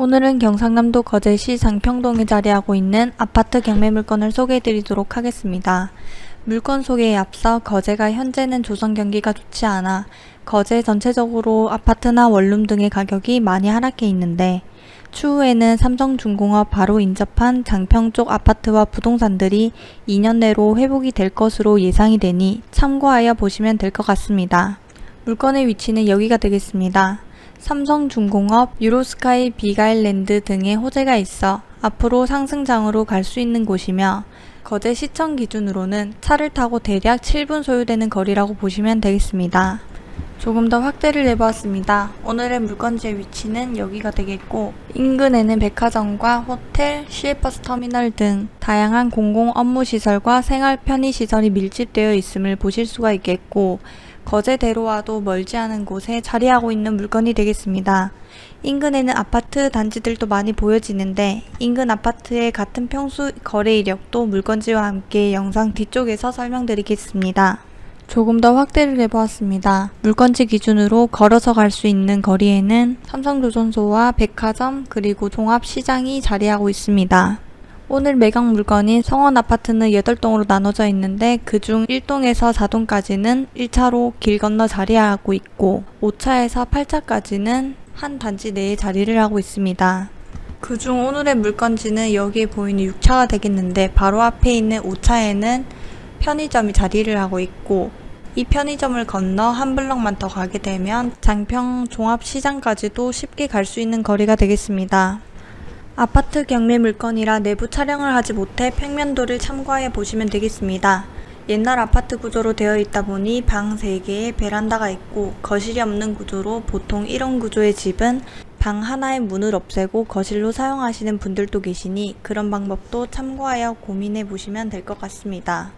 오늘은 경상남도 거제시 장평동에 자리하고 있는 아파트 경매 물건을 소개해드리도록 하겠습니다. 물건 소개에 앞서 거제가 현재는 조선 경기가 좋지 않아 거제 전체적으로 아파트나 원룸 등의 가격이 많이 하락해 있는데 추후에는 삼성중공업 바로 인접한 장평 쪽 아파트와 부동산들이 2년 내로 회복이 될 것으로 예상이 되니 참고하여 보시면 될 것 같습니다. 물건의 위치는 여기가 되겠습니다. 삼성중공업, 유로스카이 비가일랜드 등의 호재가 있어 앞으로 상승장으로 갈 수 있는 곳이며 거제 시청 기준으로는 차를 타고 대략 7분 소요되는 거리라고 보시면 되겠습니다. 조금 더 확대를 해보았습니다. 오늘의 물건지의 위치는 여기가 되겠고 인근에는 백화점과 호텔, 시외버스 터미널 등 다양한 공공 업무 시설과 생활 편의 시설이 밀집되어 있음을 보실 수가 있겠고 거제대로와도 멀지 않은 곳에 자리하고 있는 물건이 되겠습니다. 인근에는 아파트 단지들도 많이 보여지는데 인근 아파트의 같은 평수 거래 이력도 물건지와 함께 영상 뒤쪽에서 설명드리겠습니다. 조금 더 확대를 해보았습니다. 물건지 기준으로 걸어서 갈 수 있는 거리에는 삼성조선소와 백화점 그리고 종합시장이 자리하고 있습니다. 오늘 매각 물건인 성원 아파트는 8동으로 나눠져 있는데 그중 1동에서 4동까지는 1차로 길 건너 자리하고 있고 5차에서 8차까지는 한 단지 내에 자리를 하고 있습니다. 그중 오늘의 물건지는 여기에 보이는 6차가 되겠는데 바로 앞에 있는 5차에는 편의점이 자리를 하고 있고 이 편의점을 건너 한 블럭만 더 가게 되면 장평 종합시장까지도 쉽게 갈 수 있는 거리가 되겠습니다. 아파트 경매 물건이라 내부 촬영을 하지 못해 평면도를 참고하여 보시면 되겠습니다. 옛날 아파트 구조로 되어 있다 보니 방 3개에 베란다가 있고 거실이 없는 구조로 보통 이런 구조의 집은 방 하나의 문을 없애고 거실로 사용하시는 분들도 계시니 그런 방법도 참고하여 고민해 보시면 될 것 같습니다.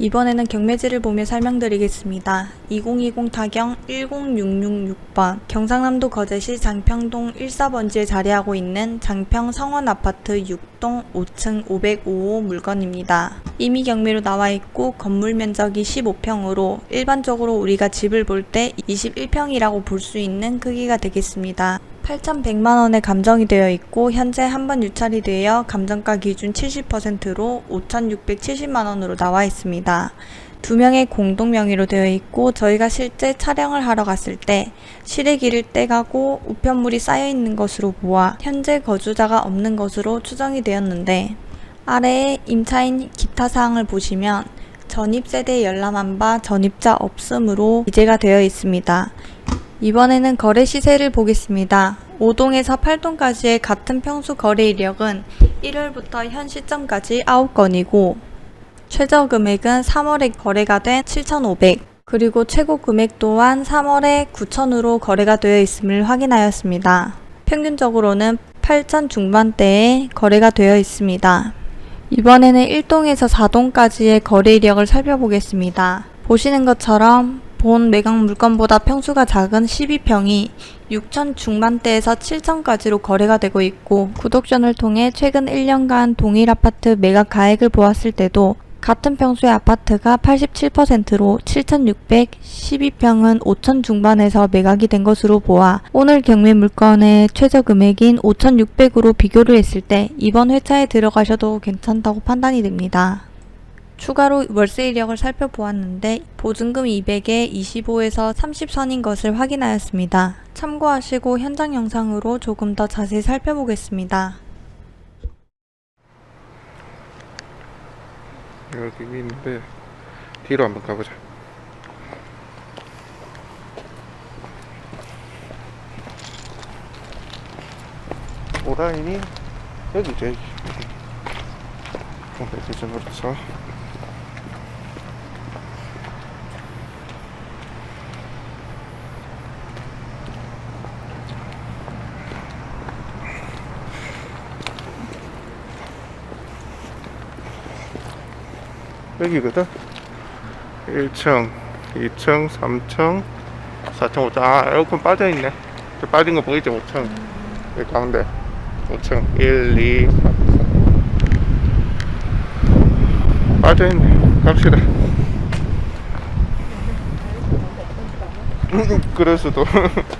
이번에는 경매지를 보며 설명드리겠습니다. 2020 타경 10666번 경상남도 거제시 장평동 14번지에 자리하고 있는 장평 성원 아파트 6동 5층 505호 물건입니다. 이미 경매로 나와 있고 건물 면적이 15평으로 일반적으로 우리가 집을 볼 때 21평이라고 볼 수 있는 크기가 되겠습니다. 8,100만원에 감정이 되어 있고 현재 한 번 유찰이 되어 감정가 기준 70%로 5,670만원으로 나와 있습니다. 두 명의 공동 명의로 되어 있고 저희가 실제 촬영을 하러 갔을 때 실외기를 떼가고 우편물이 쌓여 있는 것으로 보아 현재 거주자가 없는 것으로 추정이 되었는데 아래에 임차인 기타 사항을 보시면 전입 세대 열람한 바 전입자 없음으로 기재가 되어 있습니다. 이번에는 거래 시세를 보겠습니다. 5동에서 8동까지의 같은 평수 거래 이력은 1월부터 현 시점까지 9건이고 최저 금액은 3월에 거래가 된 7,500 그리고 최고 금액 또한 3월에 9,000으로 거래가 되어 있음을 확인하였습니다. 평균적으로는 8,000 중반대에 거래가 되어 있습니다. 이번에는 1동에서 4동까지의 거래 이력을 살펴보겠습니다. 보시는 것처럼 본 매각 물건보다 평수가 작은 12평이 6천 중반대에서 7천까지로 거래가 되고 있고 구독전을 통해 최근 1년간 동일 아파트 매각 가액을 보았을 때도 같은 평수의 아파트가 87%로 7,600, 12평은 5천 중반에서 매각이 된 것으로 보아 오늘 경매 물건의 최저 금액인 5,600으로 비교를 했을 때 이번 회차에 들어가셔도 괜찮다고 판단이 됩니다. 추가로 월세 이력을 살펴보았는데 보증금 200에 25에서 30선인 것을 확인하였습니다. 참고하시고 현장 영상으로 조금 더 자세히 살펴보겠습니다. 여기 있는데 뒤로 한번 가보자. 오라인이 여기죠. 여기. 여기 접어서 여기거든. 1층, 2층, 3층, 4층, 5층. 아, 에어컨 빠져있네. 저 빠진 거 보이죠? 5층. 여기 가운데. 5층. 1, 2, 3층. 빠져있네. 갑시다. 그럴 수도.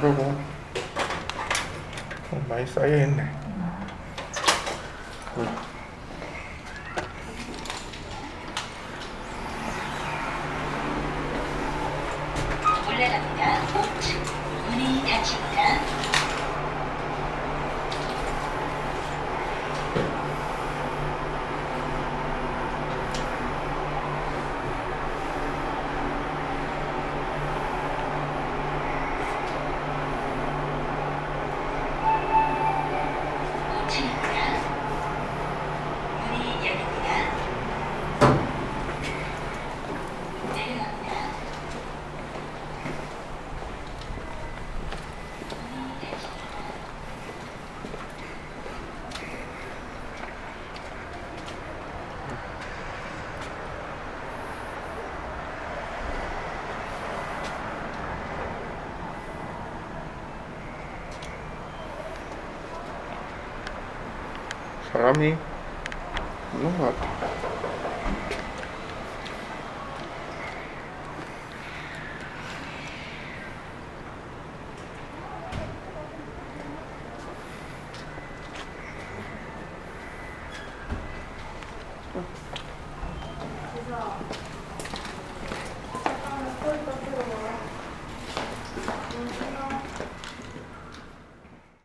이거고 어, 많이 쌓여있네. Para mim, não mata.